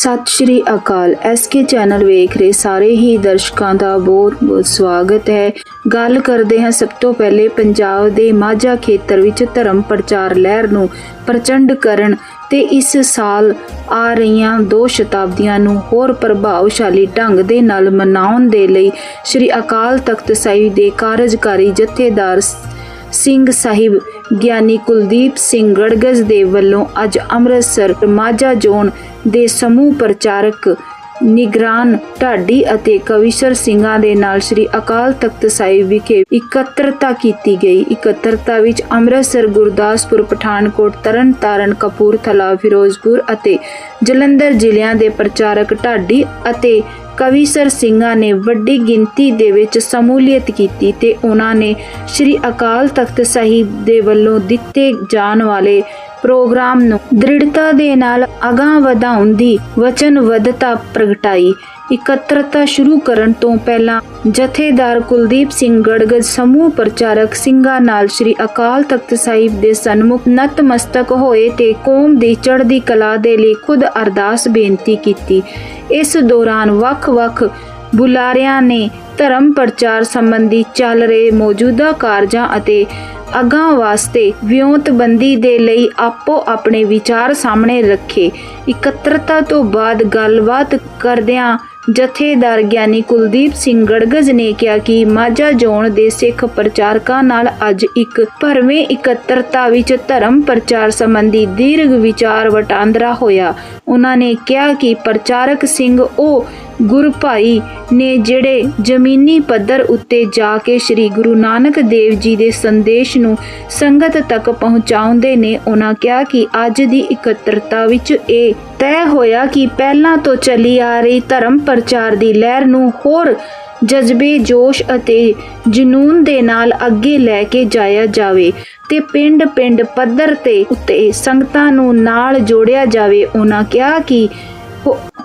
ਸਤਿ ਸ਼੍ਰੀ ਅਕਾਲ। SK channel ਵੇਖ ਰਹੇ ਸਾਰੇ ਹੀ ਦਰਸ਼ਕਾਂ ਦਾ ਬਹੁਤ-ਬਹੁਤ ਸਵਾਗਤ ਹੈ। ਗੱਲ ਕਰਦੇ ਹਾਂ ਸਭ ਤੋਂ ਪਹਿਲੇ ਪੰਜਾਬ ਦੇ ਮਾਝਾ ਖੇਤਰ ਵਿੱਚ ਧਰਮ ਪ੍ਰਚਾਰ ਲਹਿਰ ਨੂੰ ਪ੍ਰਚੰਡ ਕਰਨ ਤੇ ਇਸ ਸਾਲ ਆ ਰਹੀਆਂ ਦੋ ਸ਼ਤਾਬਦੀਆਂ ਨੂੰ ਹੋਰ ਪ੍ਰਭਾਵਸ਼ਾਲੀ ਢੰਗ ਦੇ ਨਾਲ ਮਨਾਉਣ ਦੇ ਲਈ ਸ੍ਰੀ ਅਕਾਲ ਤਖਤ ਸਾਹਿਬ ਦੇ ਕਾਰਜਕਾਰੀ ਜਥੇਦਾਰ ਸਿੰਘ ਸਾਹਿਬ ਗਿਆਨੀ ਕੁਲਦੀਪ ਸਿੰਘ ਗੜਗਜ਼ ਦੇ ਵੱਲੋਂ ਅੱਜ ਅੰਮ੍ਰਿਤਸਰ ਮਾਝਾ ਜ਼ੋਨ ਦੇ ਸਮੂਹ ਪ੍ਰਚਾਰਕ ਨਿਗਰਾਨ ਢਾਡੀ ਅਤੇ ਕਵੀਸ਼ਰ ਸਿੰਘਾਂ ਦੇ ਨਾਲ ਸ੍ਰੀ ਅਕਾਲ ਤਖਤ ਸਾਹਿਬ ਵਿਖੇ ਇਕੱਤਰਤਾ ਕੀਤੀ ਗਈ। ਇਕੱਤਰਤਾ ਵਿੱਚ ਅੰਮ੍ਰਿਤਸਰ, ਗੁਰਦਾਸਪੁਰ, ਪਠਾਨਕੋਟ, ਤਰਨਤਾਰਨ, ਕਪੂਰਥਲਾ, ਫਿਰੋਜ਼ਪੁਰ ਅਤੇ ਜਲੰਧਰ ਜ਼ਿਲ੍ਹਿਆਂ ਦੇ ਪ੍ਰਚਾਰਕ ਢਾਡੀ ਅਤੇ ਕਵੀਸਰ ਸਿੰਘਾਂ ਨੇ ਵੱਡੀ ਗਿਣਤੀ ਦੇ ਵਿੱਚ ਸਮੂਲੀਅਤ ਕੀਤੀ ਤੇ ਉਹਨਾਂ ਨੇ ਸ੍ਰੀ ਅਕਾਲ ਤਖਤ ਸਾਹਿਬ ਦੇ ਵੱਲੋਂ ਦਿੱਤੇ ਜਾਣ ਵਾਲੇ ਪ੍ਰੋਗਰਾਮ ਨੂੰ ਦ੍ਰਿੜਤਾ ਦੇ ਨਾਲ ਅਗਾਂਹ ਵਧਾਉਣ ਦੀ ਵਚਨਬੱਧਤਾ ਪ੍ਰਗਟਾਈ। ਇਕੱਤਰਤਾ ਸ਼ੁਰੂ ਕਰਨ ਤੋਂ ਪਹਿਲਾਂ ਜਥੇਦਾਰ ਕੁਲਦੀਪ ਸਿੰਘ ਗੜਗੜ ਸਮੂਹ ਪ੍ਰਚਾਰਕ ਸਿੰਘਾਂ ਨਾਲ ਸ੍ਰੀ ਅਕਾਲ ਤਖਤ ਸਾਹਿਬ ਦੇ ਸਨਮੁਖ ਨਤਮਸਤਕ ਹੋਏ ਤੇ ਕੌਮ ਦੀ ਚੜ੍ਹਦੀ ਕਲਾ ਦੇ ਲਈ ਖੁਦ ਅਰਦਾਸ ਬੇਨਤੀ ਕੀਤੀ। ਇਸ ਦੌਰਾਨ ਵੱਖ-ਵੱਖ ਬੁਲਾਰਿਆਂ ਨੇ ਧਰਮ ਪ੍ਰਚਾਰ ਸੰਬੰਧੀ ਚੱਲ ਰਹੇ ਮੌਜੂਦਾ ਕਾਰਜਾਂ ਅਤੇ ਅਗਾਂਹ ਵਾਸਤੇ ਵਿਉਂਤਬੰਦੀ ਦੇ ਲਈ ਆਪੋ ਆਪਣੇ ਵਿਚਾਰ ਸਾਹਮਣੇ ਰੱਖੇ। ਇਕੱਤਰਤਾ ਤੋਂ ਬਾਅਦ ਗੱਲਬਾਤ ਕਰਦਿਆਂ ਜਥੇਦਾਰ ਗਿਆਨੀ ਕੁਲਦੀਪ ਸਿੰਘ ਗੜਗਜ਼ ਨੇ ਕਿਹਾ ਕਿ ਮਾਝਾ ਜ਼ੋਨ ਦੇ ਸਿੱਖ ਪ੍ਰਚਾਰਕਾਂ ਨਾਲ ਅੱਜ ਇੱਕ ਭਰਵੇਂ ਇਕੱਤਰਤਾ ਵਿੱਚ ਧਰਮ ਪ੍ਰਚਾਰ ਸੰਬੰਧੀ ਦੀਰਘ ਵਿਚਾਰ ਵਟਾਂਦਰਾ ਹੋਇਆ। ਉਹਨਾਂ ਨੇ ਕਿਹਾ ਕਿ ਪ੍ਰਚਾਰਕ ਸਿੰਘ ਉਹ ਗੁਰੂ ਭਾਈ ਨੇ ਜਿਹੜੇ ਜ਼ਮੀਨੀ ਪੱਧਰ ਉੱਤੇ ਜਾ ਕੇ ਸ੍ਰੀ ਗੁਰੂ ਨਾਨਕ ਦੇਵ ਜੀ ਦੇ ਸੰਦੇਸ਼ ਨੂੰ ਸੰਗਤ ਤੱਕ ਪਹੁੰਚਾਉਂਦੇ ਨੇ, ਉਹਨਾਂ ਕਿਹਾ ਕਿ ਅੱਜ ਦੀ ਇਕੱਤਰਤਾ ਵਿੱਚ ਇਹ ਤੈਅ ਹੋਇਆ ਕਿ ਪਹਿਲਾਂ ਤੋਂ ਚੱਲੀ ਆ ਰਹੀ ਧਰਮ ਪ੍ਰਚਾਰ ਦੀ ਲਹਿਰ ਨੂੰ ਹੋਰ ਜਜ਼ਬੇ, ਜੋਸ਼ ਅਤੇ ਜਨੂਨ ਦੇ ਨਾਲ ਅੱਗੇ ਲੈ ਕੇ ਜਾਇਆ ਜਾਵੇ ਤੇ ਪਿੰਡ-ਪਿੰਡ ਪੱਧਰ ਤੇ ਉੱਤੇ ਸੰਗਤਾਂ ਨੂੰ ਨਾਲ ਜੋੜਿਆ ਜਾਵੇ। ਉਹਨਾਂ ਕਿਹਾ ਕਿ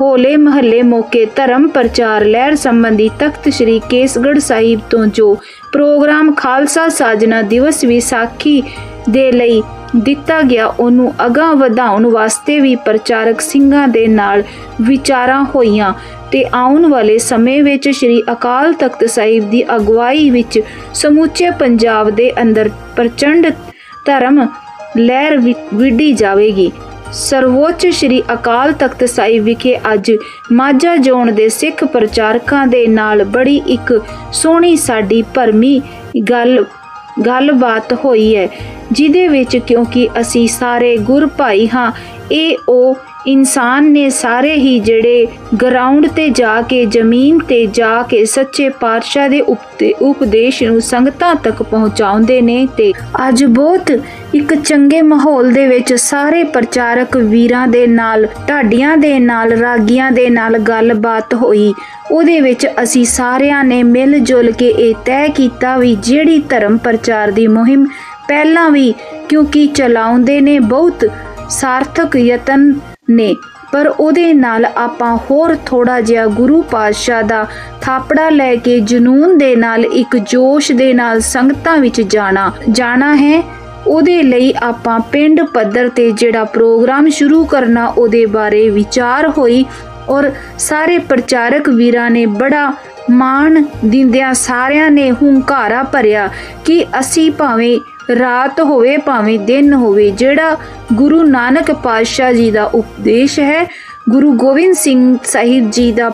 ਹੋਲੇ ਮਹੱਲੇ ਮੌਕੇ ਧਰਮ ਪ੍ਰਚਾਰ ਲਹਿਰ ਸੰਬੰਧੀ ਤਖਤ ਸ੍ਰੀ ਕੇਸਗੜ੍ਹ ਸਾਹਿਬ ਤੋਂ ਜੋ ਪ੍ਰੋਗਰਾਮ ਖਾਲਸਾ ਸਾਜਨਾ ਦਿਵਸ ਵਿਸਾਖੀ ਦੇ ਲਈ ਦਿੱਤਾ ਗਿਆ। ਉਹਨੂੰ ਅਗਾਂਹ ਵਧਾਉਣ ਵਾਸਤੇ ਵੀ ਪ੍ਰਚਾਰਕ ਸਿੰਘਾਂ ਦੇ ਨਾਲ ਵਿਚਾਰਾਂ ਹੋਈਆਂ ਤੇ ਆਉਣ ਵਾਲੇ ਸਮੇਂ ਵਿੱਚ ਸ੍ਰੀ ਅਕਾਲ ਤਖਤ ਸਾਹਿਬ ਦੀ ਅਗਵਾਈ ਵਿੱਚ ਸਮੁੱਚੇ ਪੰਜਾਬ ਦੇ ਅੰਦਰ ਪ੍ਰਚੰਡ ਧਰਮ ਲਹਿਰ ਵਿ- ਵਿੱਢੀ ਜਾਵੇਗੀ। ਸਰਵੋੱਚ ਸ੍ਰੀ ਅਕਾਲ ਤਖਤ ਸਾਹਿਬ ਵਿਖੇ ਅੱਜ ਮਾਝਾ ਜ਼ੋਨ ਦੇ ਸਿੱਖ ਪ੍ਰਚਾਰਕਾਂ ਦੇ ਨਾਲ ਬੜੀ ਇੱਕ ਸੋਹਣੀ ਸਾਡੀ ਭਰਮੀ ਗੱਲ ਗੱਲਬਾਤ ਹੋਈ ਹੈ ਜਿਹਦੇ ਵਿੱਚ ਕਿਉਂਕਿ ਅਸੀਂ ਸਾਰੇ ਗੁਰ ਭਾਈ ਹਾਂ ਇਹ ਉਹ ਇਨਸਾਨ ਨੇ ਸਾਰੇ ਹੀ ਜਿਹੜੇ ਗਰਾਊਂਡ ਤੇ ਜਾ ਕੇ, ਜ਼ਮੀਨ ਤੇ ਜਾ ਕੇ ਸੱਚੇ ਪਾਤਸ਼ਾਹ ਦੇ ਉਪਦੇ- ਉਪਦੇਸ਼ ਨੂੰ ਸੰਗਤਾਂ ਤੱਕ ਪਹੁੰਚਾਉਂਦੇ ਨੇ ਤੇ ਅੱਜ ਬਹੁਤ ਇੱਕ ਚੰਗੇ ਮਾਹੌਲ ਦੇ ਵਿੱਚ ਸਾਰੇ ਪ੍ਰਚਾਰਕ ਵੀਰਾਂ ਦੇ ਨਾਲ, ਢਾਡੀਆਂ ਦੇ ਨਾਲ, ਰਾਗੀਆਂ ਦੇ ਨਾਲ ਗੱਲਬਾਤ ਹੋਈ। ਉਹਦੇ ਵਿੱਚ ਅਸੀਂ ਸਾਰਿਆਂ ਨੇ ਮਿਲ ਜੁਲ ਕੇ ਇਹ ਤੈਅ ਕੀਤਾ ਵੀ ਜਿਹੜੀ ਧਰਮ ਪ੍ਰਚਾਰ ਦੀ ਮੁਹਿੰਮ ਪਹਿਲਾਂ ਵੀ ਕਿਉਂਕਿ ਚਲਾਉਂਦੇ ਨੇ ਬਹੁਤ ਸਾਰਥਕ ਯਤਨ ਨੇ। ਪਰ ਉਹਦੇ ਨਾਲ ਆਪਾਂ ਹੋਰ ਥੋੜਾ ਜਿਹਾ ਗੁਰੂ ਪਾਤਸ਼ਾਹ ਦਾ ਥਾਪੜਾ ਲੈ ਕੇ ਜਨੂਨ ਦੇ ਨਾਲ ਇੱਕ ਜੋਸ਼ ਦੇ ਨਾਲ ਸੰਗਤਾਂ ਵਿੱਚ ਜਾਣਾ। ਜਾਣਾ ਹੈ, ਉਹਦੇ ਲਈ ਆਪਾਂ ਪਿੰਡ ਪੱਧਰ ਤੇ ਜਿਹੜਾ ਪ੍ਰੋਗਰਾਮ ਸ਼ੁਰੂ ਕਰਨਾ, ਉਹਦੇ ਬਾਰੇ ਵਿਚਾਰ ਹੋਈ ਔਰ ਸਾਰੇ ਪ੍ਰਚਾਰਕ ਵੀਰਾਂ ਨੇ ਬੜਾ ਮਾਣ ਦਿੰਦਿਆਂ ਸਾਰਿਆਂ ਨੇ ਹੁੰਕਾਰਾ ਭਰਿਆ ਕਿ ਅਸੀਂ ਭਾਵੇਂ ਰਾਤ ਹੋਵੇ ਭਾਵੇਂ ਦਿਨ ਹੋਵੇ, ਜਿਹੜਾ ਗੁਰੂ ਨਾਨਕ ਪਾਤਸ਼ਾਹ ਜੀ ਦਾ ਉਪਦੇਸ਼ ਹੈ, ਗੁਰੂ ਗੋਬਿੰਦ ਸਿੰਘ ਸਾਹਿਬ ਜੀ ਦਾ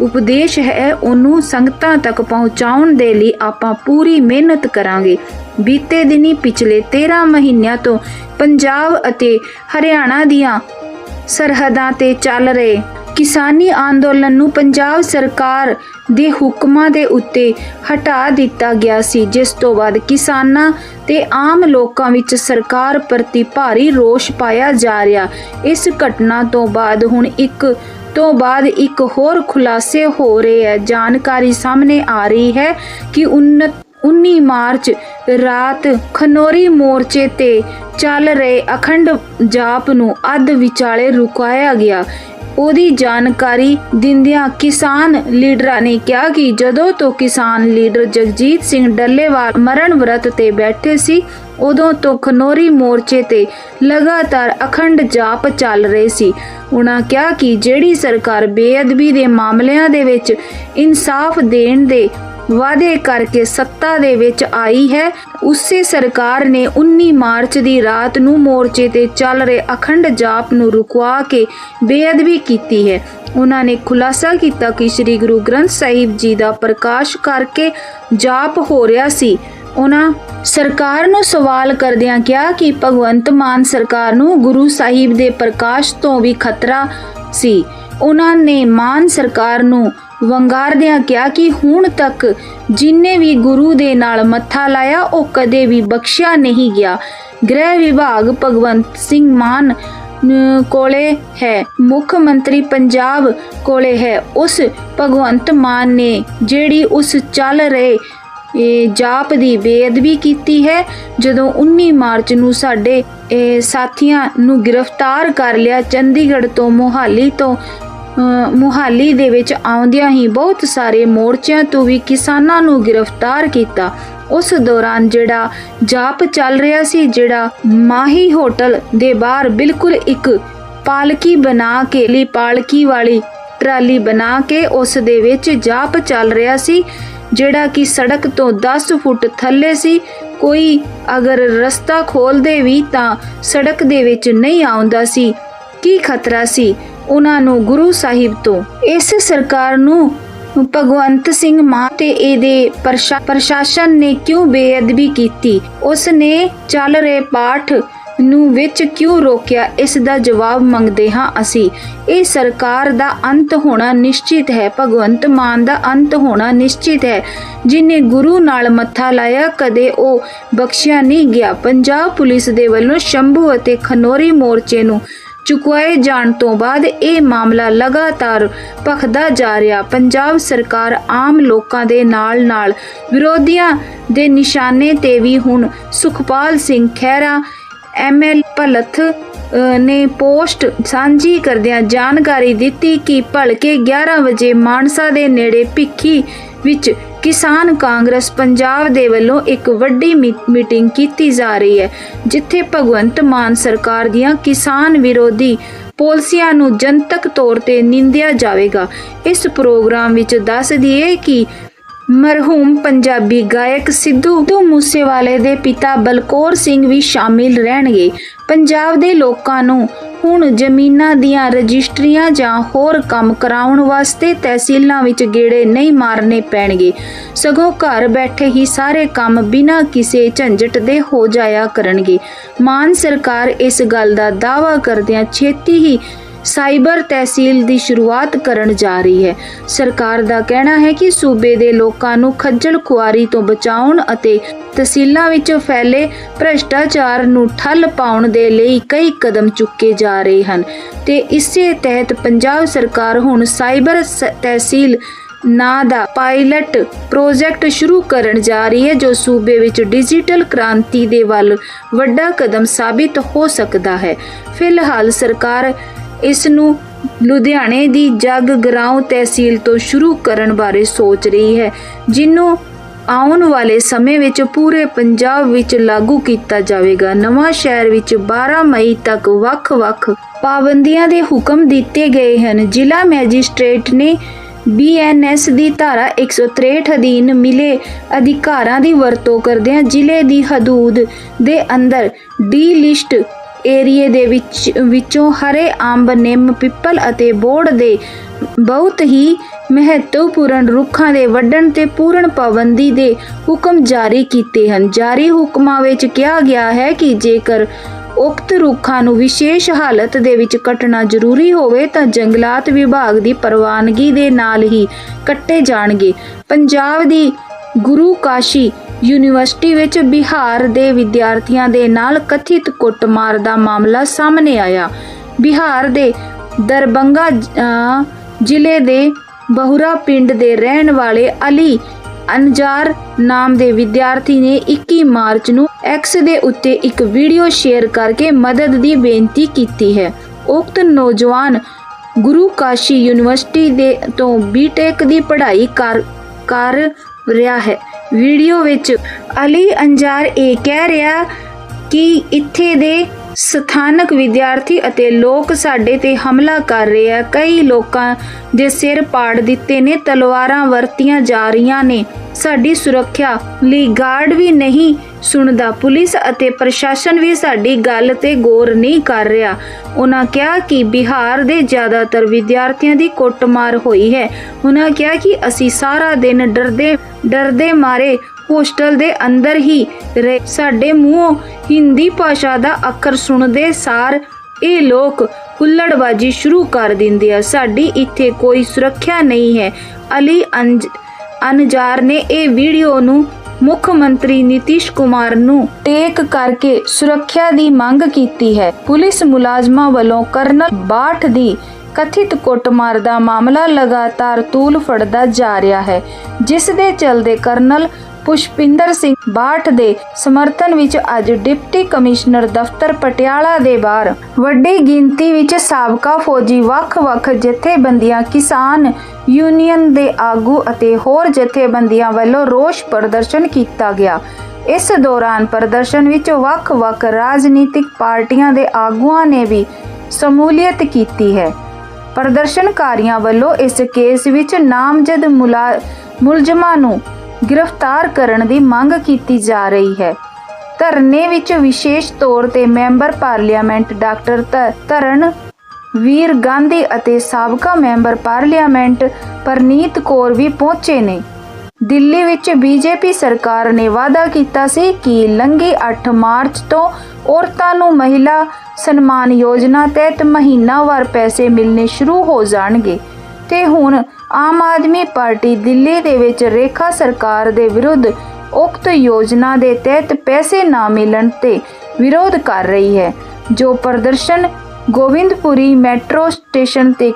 ਉਪਦੇਸ਼ ਹੈ, ਉਹਨੂੰ ਸੰਗਤਾਂ ਤੱਕ ਪਹੁੰਚਾਉਣ ਦੇ ਲਈ ਆਪਾਂ ਪੂਰੀ ਮਿਹਨਤ ਕਰਾਂਗੇ। ਬੀਤੇ ਦਿਨੀ ਪਿਛਲੇ 13 ਮਹੀਨਿਆਂ ਤੋਂ ਪੰਜਾਬ ਅਤੇ ਹਰਿਆਣਾ ਦੀਆਂ ਸਰਹੱਦਾਂ ਤੇ ਚੱਲ ਰਹੇ ਕਿਸਾਨੀ ਅੰਦੋਲਨ ਨੂੰ ਪੰਜਾਬ ਸਰਕਾਰ ਦੇ ਹੁਕਮਾਂ ਦੇ ਉੱਤੇ ਹਟਾ ਦਿੱਤਾ ਗਿਆ ਸੀ, ਜਿਸ ਤੋਂ ਬਾਅਦ ਕਿਸਾਨਾਂ ਤੇ ਆਮ ਲੋਕਾਂ ਵਿੱਚ ਸਰਕਾਰ ਪ੍ਰਤੀ ਭਾਰੀ ਰੋਸ਼ ਪਾਇਆ ਜਾ ਰਿਹਾ। ਇਸ ਘਟਨਾ ਤੋਂ ਬਾਅਦ ਹੁਣ ਇੱਕ ਤੋਂ ਬਾਅਦ ਇੱਕ ਹੋਰ ਖੁਲਾਸੇ ਹੋ ਰਹੇ ਹੈ। ਜਾਣਕਾਰੀ ਸਾਹਮਣੇ ਆ ਰਹੀ ਹੈ ਕਿ 19 19 ਮਾਰਚ ਰਾਤ ਖਨੋਰੀ ਮੋਰਚੇ ਤੇ ਚੱਲ ਰਹੇ ਅਖੰਡ ਜਾਪ ਨੂੰ ਅੱਧ ਵਿਚਾਲੇ ਰੁਕਾਇਆ ਗਿਆ। ਉਹਦੀ ਜਾਣਕਾਰੀ ਦਿੰਦਿਆਂ ਕਿਸਾਨ ਲੀਡਰਾਂ ਨੇ ਕਿਹਾ ਕਿ ਜਦੋਂ ਤੋਂ ਕਿਸਾਨ ਲੀਡਰ ਜਗਜੀਤ ਸਿੰਘ ਡੱਲੇਵਾਲ ਮਰਨ ਵਰਤ ਤੇ ਬੈਠੇ ਸੀ, ਉਦੋਂ ਤੋਂ ਖਨੋਰੀ ਮੋਰਚੇ ਤੇ ਲਗਾਤਾਰ ਅਖੰਡ ਜਾਪ ਚੱਲ ਰਹੇ ਸੀ। ਉਹਨਾਂ ਕਿਹਾ ਕਿ ਜਿਹੜੀ ਸਰਕਾਰ ਬੇਅਦਬੀ ਦੇ ਮਾਮਲਿਆਂ ਦੇ ਵਿੱਚ ਇਨਸਾਫ ਦੇਣ ਦੇ ਵਾਅਦੇ ਕਰਕੇ ਸੱਤਾ ਦੇ ਵਿੱਚ ਆਈ ਹੈ। ਉਸੇ ਸਰਕਾਰ ਨੇ 19 ਮਾਰਚ ਦੀ ਰਾਤ ਨੂੰ ਮੋਰਚੇ ਤੇ ਚੱਲ ਰਹੇ ਅਖੰਡ ਜਾਪ ਨੂੰ ਰੁਕਵਾ ਕੇ ਬੇਅਦਬੀ ਕੀਤੀ ਹੈ। ਉਹਨਾਂ ਨੇ ਖੁਲਾਸਾ ਕੀਤਾ ਕਿ ਸ੍ਰੀ ਗੁਰੂ ਗ੍ਰੰਥ ਸਾਹਿਬ ਜੀ ਦਾ ਪ੍ਰਕਾਸ਼ ਕਰਕੇ ਜਾਪ ਹੋ ਰਿਹਾ ਸੀ। ਉਹਨਾਂ ਸਰਕਾਰ ਨੂੰ ਸਵਾਲ ਕਰਦਿਆਂ ਕਿਹਾ ਕਿ ਭਗਵੰਤ ਮਾਨ ਸਰਕਾਰ ਨੂੰ ਗੁਰੂ ਸਾਹਿਬ ਦੇ ਪ੍ਰਕਾਸ਼ ਤੋਂ ਵੀ ਖਤਰਾ ਸੀ। ਉਹਨਾਂ ਨੇ ਮਾਨ ਸਰਕਾਰ ਨੂੰ ਵੰਗਾਰਦਿਆਂ ਕਿਹਾ ਕਿ ਹੁਣ ਤੱਕ ਜਿਨਨੇ ਵੀ ਗੁਰੂ ਦੇ ਨਾਲ ਮੱਥਾ ਲਾਇਆ, ਉਹ ਕਦੇ ਵੀ ਬਖਸ਼ਿਆ ਨਹੀਂ ਗਿਆ। ਗ੍ਰਹਿ ਵਿਭਾਗ ਭਗਵੰਤ ਸਿੰਘ ਮਾਨ ਕੋਲੇ ਹੈ। ਮੁੱਖ ਮੰਤਰੀ ਪੰਜਾਬ ਕੋਲੇ ਹੈ। ਉਸ ਭਗਵੰਤ ਮਾਨ ਨੇ ਜਿਹੜੀ ਉਸ ਚੱਲ ਰਹੇ, ਇਹ, ਜਾਪ ਦੀ ਬੇਅਦਬੀ ਕੀਤੀ ਹੈ, ਜਦੋਂ 19 ਮਾਰਚ ਨੂੰ ਸਾਡੇ ਸਾਥੀਆਂ ਨੂੰ ਗ੍ਰਿਫਤਾਰ ਕਰ ਲਿਆ ਚੰਡੀਗੜ੍ਹ ਤੋਂ ਮੋਹਾਲੀ ਤੋਂ ਮੁਹਾਲੀ ਦੇ ਵਿੱਚ ਆਉਂਦਿਆਂ ਹੀ ਬਹੁਤ ਸਾਰੇ ਮੋਰਚਿਆਂ ਤੋਂ ਵੀ ਕਿਸਾਨਾਂ ਨੂੰ ਗ੍ਰਿਫਤਾਰ ਕੀਤਾ। ਉਸ ਦੌਰਾਨ ਜਿਹੜਾ ਜਾਪ ਚੱਲ ਰਿਹਾ ਸੀ, ਜਿਹੜਾ ਮਾਹੀ ਹੋਟਲ ਦੇ ਬਾਹਰ ਬਿਲਕੁਲ ਇੱਕ ਪਾਲਕੀ ਬਣਾ ਕੇ ਲਈ ਪਾਲਕੀ ਵਾਲੀ ਟਰਾਲੀ ਬਣਾ ਕੇ ਉਸ ਦੇ ਵਿੱਚ ਜਾਪ ਚੱਲ ਰਿਹਾ ਸੀ, ਜਿਹੜਾ ਕਿ ਸੜਕ ਤੋਂ 10 ਫੁੱਟ ਥੱਲੇ ਸੀ। ਕੋਈ ਅਗਰ ਰਸਤਾ ਖੋਲਦੇ ਵੀ ਤਾਂ ਸੜਕ ਦੇ ਵਿੱਚ ਨਹੀਂ ਆਉਂਦਾ ਸੀ। ਕੀ ਖਤਰਾ ਸੀ? ਉਹਨਾਂ ਨੂੰ ਗੁਰੂ ਸਾਹਿਬ ਤੋਂ। ਇਸ ਸਰਕਾਰ ਨੂੰ ਭਗਵੰਤ ਸਿੰਘ ਮਾਨ ਤੇ ਇਹਦੇ ਪ੍ਰਸ਼ਾਸਨ ਨੇ ਕਿਉਂ ਬੇਅਦਬੀ ਕੀਤੀ? ਉਸ ਨੇ ਚੱਲ ਰਹੇ ਪਾਠ ਨੂੰ ਵਿੱਚ ਕਿਉਂ ਰੋਕਿਆ? ਇਸ ਦਾ ਜਵਾਬ ਮੰਗਦੇ ਹਾਂ ਅਸੀਂ। ਇਹ ਸਰਕਾਰ ਦਾ ਅੰਤ ਹੋਣਾ ਨਿਸ਼ਚਿਤ ਹੈ। ਭਗਵੰਤ ਮਾਨ ਦਾ ਅੰਤ ਹੋਣਾ ਨਿਸ਼ਚਿਤ ਹੈ। ਜਿਨੇ ਗੁਰੂ ਨਾਲ ਮੱਥਾ ਲਾਇਆ, ਕਦੇ ਉਹ ਬਖਸ਼ਿਆ ਨਹੀਂ ਗਿਆ। ਪੰਜਾਬ ਪੁਲਿਸ ਦੇ ਵੱਲੋਂ ਸ਼ੰਭੂ ਅਤੇ ਖਨੋਰੀ ਮੋਰਚੇ ਨੂੰ ਚੁਕਵਾਏ ਜਾਣ ਤੋਂ ਬਾਅਦ ਇਹ ਮਾਮਲਾ ਲਗਾਤਾਰ ਭਖਦਾ ਜਾ ਰਿਹਾ। ਪੰਜਾਬ ਸਰਕਾਰ ਆਮ ਲੋਕਾਂ ਦੇ ਨਾਲ-ਨਾਲ ਵਿਰੋਧੀਆਂ ਦੇ ਨਿਸ਼ਾਨੇ ਤੇ ਵੀ ਹੁਣ ਸੁਖਪਾਲ ਸਿੰਘ ਖਹਿਰਾ ਐਮਐਲ ਭਲਥ ਨੇ ਪੋਸਟ ਸਾਂਝੀ ਕਰਦਿਆਂ ਜਾਣਕਾਰੀ ਦਿੱਤੀ ਕਿ ਭਲਕੇ 11 ਵਜੇ ਮਾਨਸਾ ਦੇ ਨੇੜੇ ਭਿੱਖੀ ਵਿੱਚ ਕਿਸਾਨ ਕਾਂਗਰਸ ਪੰਜਾਬ ਦੇ ਵੱਲੋਂ ਇੱਕ ਵੱਡੀ ਮੀ- ਮੀਟਿੰਗ ਕੀਤੀ ਜਾ ਰਹੀ ਹੈ, ਜਿੱਥੇ ਭਗਵੰਤ ਮਾਨ ਸਰਕਾਰ ਦੀਆਂ ਕਿਸਾਨ ਵਿਰੋਧੀ ਪਾਲਿਸੀਆਂ ਨੂੰ ਜਨਤਕ ਤੌਰ ਤੇ ਨਿੰਦਿਆ ਜਾਵੇਗਾ। ਇਸ ਪ੍ਰੋਗਰਾਮ ਵਿੱਚ ਦੱਸ ਦਈਏ ਕਿ ਮਰਹੂਮ ਪੰਜਾਬੀ ਗਾਇਕ ਸਿੱਧੂ ਮੂਸੇਵਾਲੇ ਦੇ ਪਿਤਾ ਬਲਕੌਰ ਸਿੰਘ ਵੀ ਸ਼ਾਮਿਲ ਰਹਿਣਗੇ। ਪੰਜਾਬ ਦੇ ਲੋਕਾਂ ਨੂੰ ਹੁਣ ਜ਼ਮੀਨਾਂ ਦੀਆਂ ਰਜਿਸਟਰੀਆਂ ਜਾਂ ਹੋਰ ਕੰਮ ਕਰਾਉਣ ਵਾਸਤੇ ਤਹਿਸੀਲਾਂ ਵਿੱਚ ਗੇੜੇ ਨਹੀਂ ਮਾਰਨੇ ਪੈਣਗੇ। ਸਗੋਂ ਘਰ ਬੈਠੇ ਹੀ ਸਾਰੇ ਕੰਮ ਬਿਨਾਂ ਕਿਸੇ ਝੰਜਟ ਦੇ ਹੋ ਜਾਇਆ ਕਰਨਗੇ। ਮਾਨ ਸਰਕਾਰ ਇਸ ਗੱਲ ਦਾ ਦਾਅਵਾ ਕਰਦਿਆਂ ਛੇਤੀ ਹੀ ਸਾਈਬਰ ਤਹਿਸੀਲ ਦੀ ਸ਼ੁਰੂਆਤ ਕਰਨ ਜਾ ਰਹੀ ਹੈ। ਸਰਕਾਰ ਦਾ ਕਹਿਣਾ ਹੈ ਕਿ ਸੂਬੇ ਦੇ ਲੋਕਾਂ ਨੂੰ ਖੱਜਲ ਖੁਆਰੀ ਤੋਂ ਬਚਾਉਣ ਅਤੇ ਤਹਿਸੀਲਾਂ ਵਿੱਚ ਫੈਲੇ ਭ੍ਰਸ਼ਟਾਚਾਰ ਨੂੰ ਠੱਲ ਪਾਉਣ ਦੇ ਲਈ ਕਈ ਕਦਮ ਚੁੱਕੇ ਜਾ ਰਹੇ ਹਨ ਤੇ ਇਸੇ ਤਹਿਤ ਪੰਜਾਬ ਸਰਕਾਰ ਹੁਣ ਸਾਈਬਰ ਤਹਿਸੀਲ ਨਾਂ ਦਾ ਪਾਇਲਟ ਪ੍ਰੋਜੈਕਟ ਸ਼ੁਰੂ ਕਰਨ ਜਾ ਰਹੀ ਹੈ, ਜੋ ਸੂਬੇ ਵਿੱਚ ਡਿਜੀਟਲ ਕ੍ਰਾਂਤੀ ਦੇ ਵੱਲ ਵੱਡਾ ਕਦਮ ਸਾਬਿਤ ਹੋ ਸਕਦਾ ਹੈ। ਫਿਲਹਾਲ ਸਰਕਾਰ ਇਸ ਨੂੰ ਲੁਧਿਆਣੇ ਦੀ ਜਗ ਗਰਾਉਂ ਤਹਿਸੀਲ ਤੋਂ ਸ਼ੁਰੂ ਕਰਨ ਬਾਰੇ ਸੋਚ ਰਹੀ ਹੈ, ਜਿਹਨੂੰ ਆਉਣ ਵਾਲੇ ਸਮੇਂ ਵਿੱਚ ਪੂਰੇ ਪੰਜਾਬ ਵਿੱਚ ਲਾਗੂ ਕੀਤਾ ਜਾਵੇਗਾ। ਨਵਾਂ ਸ਼ਹਿਰ ਵਿੱਚ 12 ਮਈ ਤੱਕ ਵੱਖ-ਵੱਖ ਪਾਬੰਦੀਆਂ ਦੇ ਹੁਕਮ ਦਿੱਤੇ ਗਏ ਹਨ। ਜ਼ਿਲ੍ਹਾ ਮੈਜਿਸਟ੍ਰੇਟ ਨੇ ਬੀਐਨਐਸ ਦੀ ਧਾਰਾ 163 ਅਧੀਨ ਮਿਲੇ ਅਧਿਕਾਰਾਂ ਦੀ ਵਰਤੋਂ ਕਰਦਿਆਂ ਜ਼ਿਲ੍ਹੇ ਦੀ ਹਦੂਦ ਦੇ ਅੰਦਰ ਡੀ ਲਿਸਟ ਏਰੀਏ ਦੇ ਵਿੱਚ, ਵਿੱਚੋਂ ਹਰੇ ਅੰਬ, ਨਿੰਮ, ਪਿੱਪਲ ਅਤੇ ਬੋੜ ਦੇ ਬਹੁਤ ਹੀ ਮਹੱਤਵਪੂਰਨ ਰੁੱਖਾਂ ਦੇ ਵੱਢਣ ਤੇ ਪੂਰਨ ਪਾਬੰਦੀ ਦੇ ਹੁਕਮ ਜਾਰੀ ਕੀਤੇ ਹਨ। ਜਾਰੀ ਹੁਕਮਾਂ ਵਿੱਚ ਕਿਹਾ ਗਿਆ ਹੈ ਕਿ ਜੇਕਰ ਉਕਤ ਰੁੱਖਾਂ ਨੂੰ ਵਿਸ਼ੇਸ਼ ਹਾਲਤ ਦੇ ਵਿੱਚ ਕੱਟਣਾ ਜ਼ਰੂਰੀ ਹੋਵੇ, ਤਾਂ ਜੰਗਲਾਤ ਵਿਭਾਗ ਦੀ ਪ੍ਰਵਾਨਗੀ ਦੇ ਨਾਲ ਹੀ ਕੱਟੇ ਜਾਣਗੇ। ਪੰਜਾਬ ਦੀ ਗੁਰੂ ਕਾਸ਼ੀ ਯੂਨੀਵਰਸਿਟੀ ਵਿੱਚ ਬਿਹਾਰ ਦੇ ਵਿਦਿਆਰਥੀਆਂ ਦੇ ਨਾਲ ਕਥਿਤ ਕੁੱਟਮਾਰ ਦਾ ਮਾਮਲਾ ਸਾਹਮਣੇ ਆਇਆ। ਬਿਹਾਰ ਦੇ ਦਰਬੰਗਾ ਜ਼ਿਲ੍ਹੇ ਦੇ ਬਹੁਰਾ ਪਿੰਡ ਦੇ ਰਹਿਣ ਵਾਲੇ ਅਲੀ ਅਨਜਾਰ ਨਾਮ ਦੇ ਵਿਦਿਆਰਥੀ ਨੇ 21 ਮਾਰਚ ਨੂੰ ਐਕਸ ਦੇ ਉੱਤੇ ਇੱਕ ਵੀਡੀਓ ਸ਼ੇਅਰ ਕਰਕੇ ਮਦਦ ਦੀ ਬੇਨਤੀ ਕੀਤੀ ਹੈ। ਉਕਤ ਨੌਜਵਾਨ ਗੁਰੂ ਕਾਸ਼ੀ ਯੂਨੀਵਰਸਿਟੀ ਦੇ ਤੋਂ ਬੀਟੈਕ ਦੀ ਪੜ੍ਹਾਈ ਕਰ ਕਰ ਰਿਹਾ ਹੈ। ਵੀਡੀਓ ਵਿੱਚ ਅਲੀ ਅੰਜਾਰ ਇਹ ਕਹਿ ਰਿਹਾ ਕਿ ਇੱਥੇ ਦੇ ਸਥਾਨਕ ਵਿਦਿਆਰਥੀ ਅਤੇ ਲੋਕ ਸਾਡੇ ਤੇ ਹਮਲਾ ਕਰ ਰਹੇ ਆ। ਕਈ ਲੋਕਾਂ ਦੇ ਸਿਰ ਪਾੜ ਦਿੱਤੇ ਨੇ, ਤਲਵਾਰਾਂ ਵਰਤੀਆਂ ਜਾ ਰਹੀਆਂ ਨੇ। ਸਾਡੀ ਸੁਰੱਖਿਆ ਲਈ ਗਾਰਡ ਵੀ ਨਹੀਂ ਸੁਣਦਾ। ਪੁਲਿਸ ਅਤੇ ਪ੍ਰਸ਼ਾਸਨ ਵੀ ਸਾਡੀ ਗੱਲ ਤੇ ਗੌਰ ਨਹੀਂ ਕਰ ਰਿਹਾ। ਉਹਨਾਂ ਕਿਹਾ ਕਿ ਬਿਹਾਰ ਦੇ ਜ਼ਿਆਦਾਤਰ ਵਿਦਿਆਰਥੀਆਂ ਦੀ ਕੁੱਟਮਾਰ ਹੋਈ ਹੈ। ਉਹਨਾਂ ਕਿਹਾ ਕਿ ਅਸੀਂ ਸਾਰਾ ਦਿਨ ਡਰਦੇ ਡਰਦੇ ਮਾਰੇ ਹੋਸਟਲ ਦੇ ਅੰਦਰ ਹੀ ਰਹੇ ਸਾਡੇ ਮੂੰਹੋਂ ਹਿੰਦੀ ਭਾਸ਼ਾ ਦਾ ਅੱਖਰ ਸੁਣਦੇ ਸਾਰ ਇਹ ਲੋਕ ਹੁੱਲੜਬਾਜੀ ਸ਼ੁਰੂ ਕਰ ਦਿੰਦੇ ਆ। ਸਾਡੀ ਇੱਥੇ ਕੋਈ ਸੁਰੱਖਿਆ ਨਹੀਂ ਹੈ। ਅਲੀ ਅਨਜਾਰ ਨੇ ਇਹ ਵੀਡੀਓ ਨੂੰ ਮੁੱਖ ਮੰਤਰੀ ਨਿਤੀਸ਼ ਕੁਮਾਰ ਨੂੰ ਟੇਕ ਕਰਕੇ ਸੁਰੱਖਿਆ ਦੀ ਮੰਗ ਕੀਤੀ ਹੈ। ਪੁਲਿਸ ਮੁਲਾਜ਼ਮਾਂ ਵੱਲੋਂ ਕਰਨਲ ਬਾਠ ਦੀ ਕਥਿਤ ਕੁੱਟਮਾਰ ਦਾ ਮਾਮਲਾ ਲਗਾਤਾਰ ਤੂਲ ਫੜਦਾ ਜਾ ਰਿਹਾ ਹੈ, ਜਿਸ ਦੇ ਚਲਦੇ ਕਰਨਲ ਪੁਸ਼ਪਿੰਦਰ ਸਿੰਘ ਬਾਠ ਦੇ ਸਮਰਥਨ ਵਿੱਚ ਅੱਜ ਡਿਪਟੀ ਕਮਿਸ਼ਨਰ ਦਫ਼ਤਰ ਪਟਿਆਲਾ ਦੇ ਬਾਹਰ। ਵੱਡੀ ਗਿਣਤੀ ਵਿੱਚ ਸਾਬਕਾ ਫੌਜੀ ਵੱਖ-ਵੱਖ ਜਥੇਬੰਦੀਆਂ ਕਿਸਾਨ ਯੂਨੀਅਨ ਦੇ ਆਗੂ ਅਤੇ ਹੋਰ ਜਥੇਬੰਦੀਆਂ ਵੱਲੋਂ ਰੋਸ ਪ੍ਰਦਰਸ਼ਨ ਕੀਤਾ ਗਿਆ। ਇਸ ਦੌਰਾਨ ਪ੍ਰਦਰਸ਼ਨ ਵਿੱਚ ਵੱਖ-ਵੱਖ ਰਾਜਨੀਤਿਕ ਪਾਰਟੀਆਂ ਦੇ ਆਗੂਆਂ ਨੇ ਵੀ ਸ਼ਮੂਲੀਅਤ ਕੀਤੀ ਹੈ। ਪ੍ਰਦਰਸ਼ਨਕਾਰੀਆਂ ਵੱਲੋਂ ਇਸ ਕੇਸ ਵਿੱਚ ਨਾਮਜ਼ਦ ਮੁਲਾ- ਮੁਲਜ਼ਮਾਂ ਨੂੰ ਗ੍ਰਿਫਤਾਰ ਕਰਨ ਦੀ ਮੰਗ ਕੀਤੀ ਜਾ ਰਹੀ ਹੈ। ਧਰਨੇ ਵਿੱਚ ਵਿਸ਼ੇਸ਼ ਤੌਰ ਤੇ ਮੈਂਬਰ ਪਾਰਲੀਮੈਂਟ ਡਾਕਟਰ ਧ- ਵੀਰ ਗਾਂਧੀ ਅਤੇ ਸਾਬਕਾ ਮੈਂਬਰ ਪਾਰਲੀਮੈਂਟ ਪਰਨੀਤ ਕੌਰ ਵੀ ਪਹੁੰਚੇ ਨੇ। ਦਿੱਲੀ ਵਿੱਚ ਬੀਜੇਪੀ ਸਰਕਾਰ ਨੇ ਵਾਅਦਾ ਕੀਤਾ ਸੀ ਕਿ ਲੰਘੀ 8 ਮਾਰਚ ਤੋਂ ਔਰਤਾਂ ਨੂੰ ਮਹਿਲਾ ਸਨਮਾਨ ਯੋਜਨਾ ਤਹਿਤ ਮਹੀਨਾਵਾਰ ਪੈਸੇ ਮਿਲਣੇ ਸ਼ੁਰੂ ਹੋ ਜਾਣਗੇ ਤੇ ਹੁਣ ਆਮ ਆਦਮੀ ਪਾਰਟੀ ਦਿੱਲੀ ਦੇ ਵਿੱਚ ਰੇਖਾ ਸਰਕਾਰ ਦੇ ਵਿਰੁੱਧ ਉਕਤ ਯੋਜਨਾ ਦੇ ਤਹਿਤ ਪੈਸੇ ਨਾ ਮਿਲਣ ਤੇ ਵਿਰੋਧ ਕਰ ਰਹੀ ਹੈ, ਜੋ ਪ੍ਰਦਰਸ਼ਨ ਗੋਬਿੰਦਪੁਰੀ ਮੈਟਰੋ ਸਟੇਸ਼ਨ ਤੇ,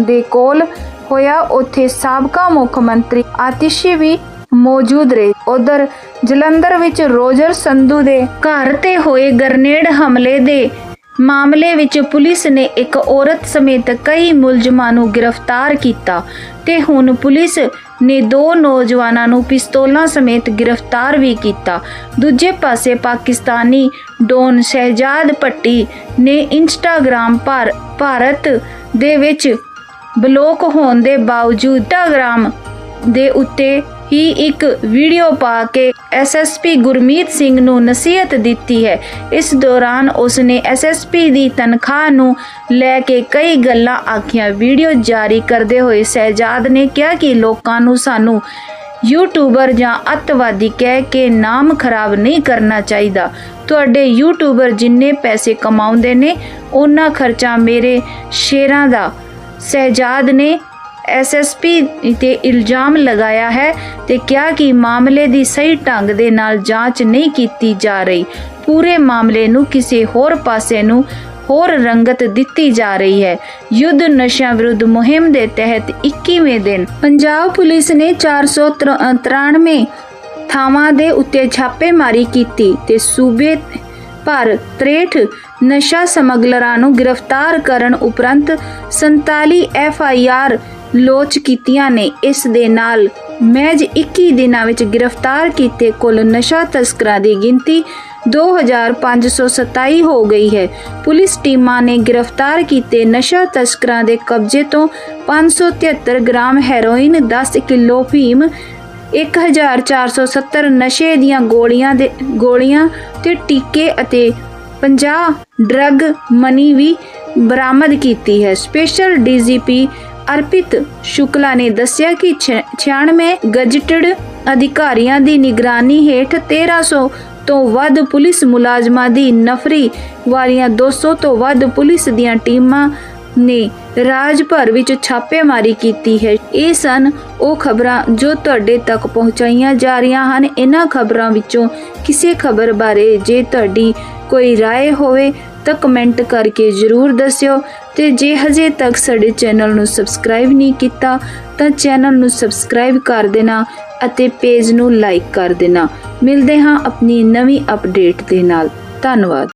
ਦੇ ਕੋਲ ਹੋਇਆ। ਉੱਥੇ ਸਾਬਕਾ ਮੁੱਖ ਮੰਤਰੀ ਆਤਿਸ਼ੀ ਵੀ ਮੌਜੂਦ ਰਹੇ। ਉਧਰ ਜਲੰਧਰ ਵਿੱਚ ਰੋਜਰ ਸੰਧੂ ਦੇ ਘਰ ਤੇ ਹੋਏ ਗਰਨੇਡ ਹਮਲੇ ਦੇ ਮਾਮਲੇ ਵਿੱਚ ਪੁਲਿਸ ਨੇ ਇੱਕ ਔਰਤ ਸਮੇਤ ਕਈ ਮੁਲਜ਼ਮਾਂ ਨੂੰ ਗ੍ਰਿਫਤਾਰ ਕੀਤਾ ਤੇ ਹੁਣ ਪੁਲਿਸ ਨੇ ਦੋ ਨੌਜਵਾਨਾਂ ਨੂੰ ਪਿਸਤੌਲਾਂ ਸਮੇਤ ਗ੍ਰਿਫਤਾਰ ਵੀ ਕੀਤਾ। ਦੂਜੇ ਪਾਸੇ ਪਾਕਿਸਤਾਨੀ ਡੋਨ ਸ਼ਹਿਜਾਦ ਪੱਟੀ ਨੇ ਇੰਸਟਾਗ੍ਰਾਮ ਪਰ ਭਾਰਤ ਦੇ ਵਿੱਚ ਬਲੌਕ ਹੋਣ ਦੇ ਬਾਵਜੂਦ ਇੰਸਟਾਗ੍ਰਾਮ ਦੇ ਉੱਤੇ ਹੀ ਇੱਕ ਵੀਡੀਓ ਪਾ ਕੇ ਐਸਐਸਪੀ ਗੁਰਮੀਤ ਸਿੰਘ ਨੂੰ ਨਸੀਹਤ ਦਿੱਤੀ ਹੈ। ਇਸ ਦੌਰਾਨ ਉਸਨੇ ਐਸਐਸਪੀ ਦੀ ਤਨਖਾਹ ਨੂੰ ਲੈ ਕੇ ਕਈ ਗੱਲਾਂ ਆਖੀਆਂ। ਵੀਡੀਓ ਜਾਰੀ ਕਰਦੇ ਹੋਏ ਸਹਿਜਾਦ ਨੇ ਕਿਹਾ ਕਿ ਲੋਕਾਂ ਨੂੰ ਸਾਨੂੰ ਯੂਟਿਊਬਰ ਜਾਂ ਅੱਤਵਾਦੀ ਕਹਿ ਕੇ ਨਾਮ ਖਰਾਬ ਨਹੀਂ ਕਰਨਾ ਚਾਹੀਦਾ। ਤੁਹਾਡੇ ਯੂਟਿਊਬਰ ਜਿੰਨੇ ਪੈਸੇ ਕਮਾਉਂਦੇ ਨੇ, ਉਹਨਾਂ ਖਰਚਾ ਮੇਰੇ ਸ਼ੇਰਾਂ ਦਾ। ਸਹਿਜਾਦ ਨੇ ਐਸਐਸਪੀ ਤੇ ਇਲਜ਼ਾਮ ਲਗਾਇਆ ਹੈ ਤੇ ਕਿਹਾ ਕਿ ਮਾਮਲੇ ਦੀ ਸਹੀ ਢੰਗ ਦੇ ਨਾਲ ਜਾਂਚ ਨਹੀਂ ਕੀਤੀ ਜਾ ਰਹੀ। ਪੂਰੇ ਮਾਮਲੇ ਨੂੰ ਕਿਸੇ ਹੋਰ ਪਾਸੇ ਨੂੰ ਹੋਰ ਰੰਗਤ ਦਿੱਤੀ ਜਾ ਰਹੀ ਹੈ। ਯੁੱਧ ਨਸ਼ਿਆਂ ਵਿਰੁੱਧ ਮੁਹਿੰਮ ਦੇ ਤਹਿਤ 21ਵੇਂ ਦਿਨ ਪੰਜਾਬ ਪੁਲਿਸ ਨੇ 493 ਥਾਵਾਂ ਦੇ ਉੱਤੇ ਛਾਪੇਮਾਰੀ ਕੀਤੀ ਤੇ ਸੂਬੇ ਭਰ 63 ਨਸ਼ਾ ਸਮਗਲਰਾਂ ਨੂੰ ਗ੍ਰਿਫਤਾਰ ਕਰਨ ਉਪਰੰਤ 47 ਐਫ ਆਈ ਆਰ ਲੋਚ ਕੀਤੀਆਂ ਨੇ। ਇਸ ਦੇ ਨਾਲ ਮੈਜ 21 ਦਿਨਾਂ ਵਿੱਚ ਗ੍ਰਿਫਤਾਰ ਕੀਤੇ ਕੁੱਲ ਨਸ਼ਾ ਤਸਕਰਾਂ ਦੀ ਗਿਣਤੀ 2527 ਹੋ ਗਈ ਹੈ। ਪੁਲਿਸ ਟੀਮਾਂ ਨੇ ਗ੍ਰਿਫਤਾਰ ਕੀਤੇ ਨਸ਼ਾ ਤਸਕਰਾਂ ਦੇ ਕਬਜ਼ੇ ਤੋਂ 573 ਗ੍ਰਾਮ ਹੈਰੋਇਨ 10 ਕਿਲੋ ਫੀਮ 1470 ਨਸ਼ੇ ਦੀਆਂ ਗੋਲੀਆਂ ਦੇ ਗੋਲੀਆਂ ਤੇ ਟੀਕੇ ਅਤੇ 50 ਡਰੱਗ ਮਨੀ ਵੀ ਬਰਾਮਦ ਕੀਤੀ ਹੈ। ਸਪੈਸ਼ਲ ਡੀਜੀਪੀ ਅਰਪਿਤ ਸ਼ੁਕਲਾ ਨੇ ਦੱਸਿਆ ਕਿ ਛ- 96 ਗਜਟਡ ਅਧਿਕਾਰੀਆਂ ਦੀ ਨਿਗਰਾਨੀ ਹੇਠ 1300 ਤੋਂ ਵੱਧ ਪੁਲਿਸ ਮੁਲਾਜ਼ਮਾਂ ਦੀ ਨਫਰੀ ਵਾਲੀਆਂ 200 ਤੋਂ ਵੱਧ ਪੁਲਿਸ ਦੀਆਂ ਟੀਮਾਂ ਨੇ ਰਾਜ ਭਰ ਵਿੱਚ ਛਾਪੇਮਾਰੀ ਕੀਤੀ ਹੈ ਇਹ ਸਨ ਉਹ ਖਬਰਾਂ ਜੋ ਤੁਹਾਡੇ ਤੱਕ ਪਹੁੰਚਾਈਆਂ ਜਾ ਰਹੀਆਂ ਹਨ ਇਹਨਾਂ ਖਬਰਾਂ ਵਿੱਚੋਂ ਕਿਸੇ ਖਬਰ ਬਾਰੇ ਜੇ ਤੁਹਾਡੀ ਕੋਈ رائے ਹੋਵੇ ਤਾਂ ਕਮੈਂਟ ਕਰਕੇ ਜ਼ਰੂਰ ਦੱਸਿਓ ਤੇ ਜੇ ਹਜੇ ਤੱਕ ਸਾਡੇ ਚੈਨਲ ਨੂੰ ਸਬਸਕ੍ਰਾਈਬ ਨਹੀਂ ਕੀਤਾ ਤਾਂ ਚੈਨਲ ਨੂੰ ਸਬਸਕ੍ਰਾਈਬ ਕਰ ਦੇਣਾ ਅਤੇ ਪੇਜ ਨੂੰ ਲਾਈਕ ਕਰ ਦੇਣਾ। ਮਿਲਦੇ ਹਾਂ ਆਪਣੀ ਨਵੀਂ ਅਪਡੇਟ ਦੇ ਨਾਲ। ਧੰਨਵਾਦ।